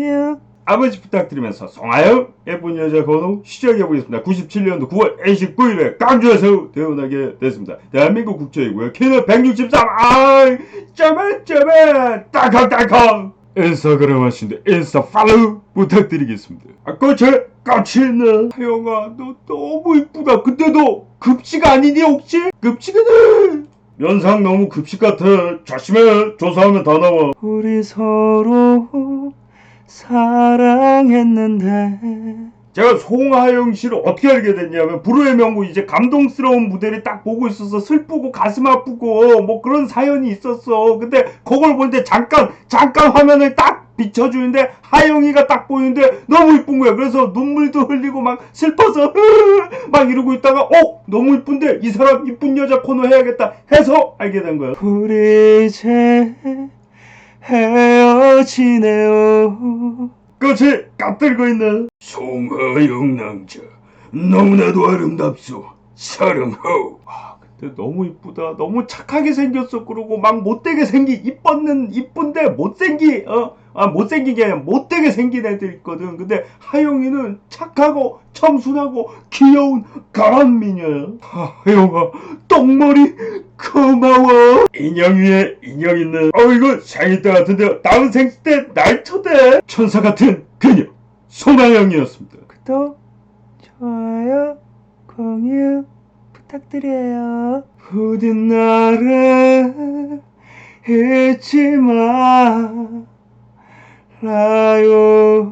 공유 아버지 부탁드리면서 송하영 예쁜 여자 번호 시작해보겠습니다. 97년도 9월 29일에 광주에서 태어나게 됐습니다. 대한민국 국적이고요. 키는 163. 아이 짜만 짜만 딱딱딱딱 인스타그램 하시는데 인스타 팔로우 부탁드리겠습니다. 아 꽃에 꽃이 있네. 하영아 너 너무 이쁘다. 근데 너 급식 아니니 혹시? 급식이네. 면상 너무 급식 같아. 조심해. 조사하면 다 나와. 우리 서로 사랑했는데 제가 송하영 씨를 어떻게 알게 됐냐면 불후의 명곡 이제 감동스러운 무대를 딱 보고 있어서 슬프고 가슴 아프고 뭐 그런 사연이 있었어. 근데 그걸 보는데 잠깐 잠깐 화면을 딱 비춰주는데 하영이가 딱 보이는데 너무 이쁜 거야. 그래서 눈물도 흘리고 막 슬퍼서 막 이러고 있다가 어 너무 이쁜데 이 사람 이쁜 여자 코너 해야겠다 해서 알게 된 거야. 우리 이제 헤어지네요 끝이 까들고 있네. 송하영 남자 너무나도 아름답소 사랑하오. 아 근데 너무 이쁘다. 너무 착하게 생겼어. 그러고 막 못되게 생기 이뻤는 이쁜데 못생기 어. 아 못생긴 게 아니라 못되게 생긴 애들 있거든. 근데 하영이는 착하고 청순하고 귀여운 가란 미녀야. 아, 하영아 똥머리 고마워. 인형 위에 인형 있는. 어 이거 생일 때 같은데 다음 생일 때날 초대. 천사 같은 그녀 송하영이었습니다. 구독 좋아요 공유 부탁드려요 부디 나를 잊지 말아요